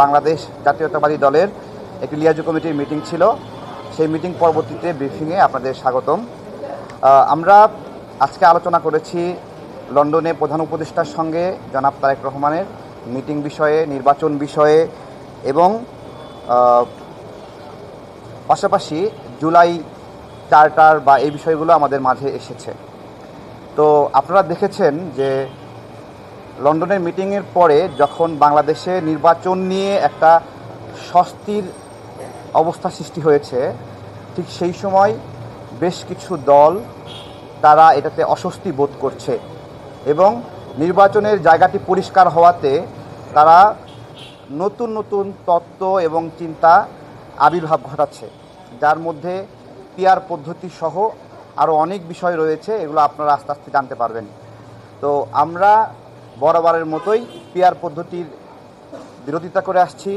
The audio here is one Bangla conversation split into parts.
বাংলাদেশ জাতীয়তাবাদী দলের একটি লিয়াজু কমিটির মিটিং ছিল। সেই মিটিং পরবর্তীতে ব্রিফিংয়ে আপনাদের স্বাগতম। আমরা আজকে আলোচনা করেছি লন্ডনে প্রধান উপদেষ্টার সঙ্গে জনাব তারেক রহমানের মিটিং বিষয়ে, নির্বাচন বিষয়ে এবং পাশাপাশি জুলাই চার্টার বা এই বিষয়গুলো আমাদের মাঝে এসেছে। তো আপনারা দেখেছেন যে লন্ডনের মিটিংয়ের পরে যখন বাংলাদেশে নির্বাচন নিয়ে একটা স্বস্তির অবস্থা সৃষ্টি হয়েছে, ঠিক সেই সময় বেশ কিছু দল তারা এটাতে অস্বস্তি বোধ করছে এবং নির্বাচনের জায়গাটি পরিষ্কার হওয়াতে তারা নতুন নতুন তত্ত্ব এবং চিন্তা আবির্ভাব ঘটাচ্ছে। যার মধ্যে পিয়ার পদ্ধতি সহ আরও অনেক বিষয় রয়েছে, এগুলো আপনারা আস্তে আস্তে জানতে পারবেন। তো আমরা বরাবরের মতোই পিয়ার পদ্ধতির বিরোধিতা করে আসছি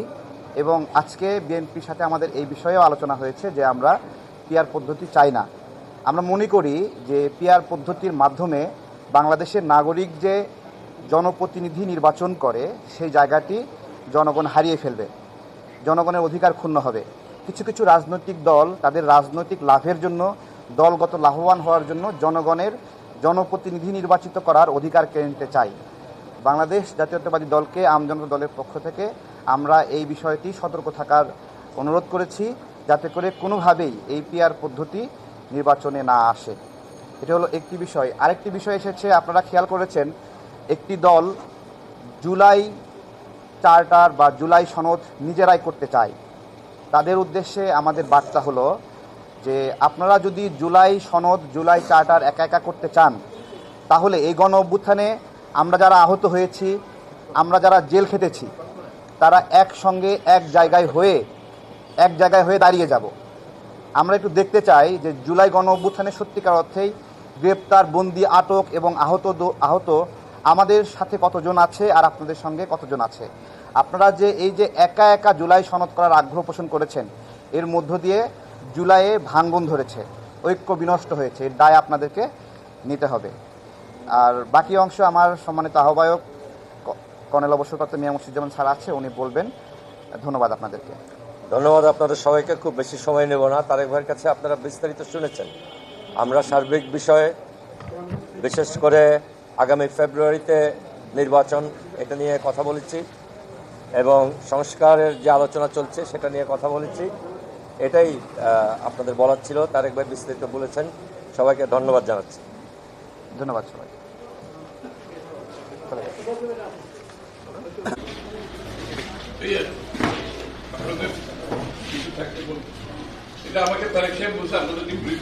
এবং আজকে বিএনপির সাথে আমাদের এই বিষয়েও আলোচনা হয়েছে যে আমরা পিয়ার পদ্ধতি চাই না। আমরা মনে করি যে পিয়ার পদ্ধতির মাধ্যমে বাংলাদেশের নাগরিক যে জনপ্রতিনিধি নির্বাচন করে, সেই জায়গাটি জনগণ হারিয়ে ফেলবে। জনগণের অধিকার ক্ষুণ্ণ হবে। কিছু কিছু রাজনৈতিক দল তাদের রাজনৈতিক লাভের জন্য, দলগত লাভবান হওয়ার জন্য জনগণের জনপ্রতিনিধি নির্বাচিত করার অধিকার কেড়ে নিতে চায়। বাংলাদেশ জাতীয়তাবাদী দলকে আমজনতা দলের পক্ষ থেকে আমরা এই বিষয়টি সতর্ক থাকার অনুরোধ করেছি যাতে করে কোনোভাবেই এই পিআর পদ্ধতি নির্বাচনে না আসে। এটা হলো একটি বিষয়। আরেকটি বিষয় এসেছে, আপনারা খেয়াল করেছেন, একটি দল জুলাই চার্টার বা জুলাই সনদ নিজেরাই করতে চায়। তাদের উদ্দেশ্যে আমাদের বার্তা হলো যে, আপনারা যদি জুলাই সনদ, জুলাই চার্টার একা একা করতে চান, তাহলে এই গণ অভ্যুত্থানে আমরা যারা আহত হয়েছি, আমরা যারা জেল খেটেছি, তারা একসঙ্গে এক জায়গায় হয়ে, এক জায়গায় হয়ে দাঁড়িয়ে যাব। আমরা একটু দেখতে চাই যে জুলাই গণ অভ্যুত্থানে সত্যিকার অর্থেই গ্রেপ্তার, বন্দি, আটক এবং আহত আহত আমাদের সাথে কতজন আছে আর আপনাদের সঙ্গে কতজন আছে? আপনারা যে এই যে একা একা জুলাই সনদ করার আগ্রহ পোষণ করেছেন, এর মধ্য দিয়ে জুলাইয়ে ভাঙ্গন ধরেছে ঐক্য বিনষ্ট হয়েছে, এর দায় আপনাদেরকে নিতে হবে। আর বাকি অংশ আমার সম্মানিত আহ্বায়ক কর্নেল অবসরপ্রাপ্ত মিয়া মুর্শিদুজ্জামান স্যার আছে, উনি বলবেন। ধন্যবাদ আপনাদেরকে। ধন্যবাদ আপনাদের সবাইকে, খুব বেশি সময় নেব না। তারেক ভাইয়ের কাছে আপনারা বিস্তারিত শুনেছেন। আমরা সার্বিক বিষয়ে, বিশেষ করে আগামী ফেব্রুয়ারিতে নির্বাচন, এটা নিয়ে কথা বলেছি এবং সংস্কারের যে আলোচনা চলছে, সেটা নিয়ে কথা বলেছি। এটাই আপনাদের বলার ছিল। তারেক ভাই বিস্তারিত বলেছেন। সবাইকে ধন্যবাদ জানাচ্ছি। ধন্যবাদ সবাই। এটা আমাকে তারেক সাহেব বলছে ব্রিফ করি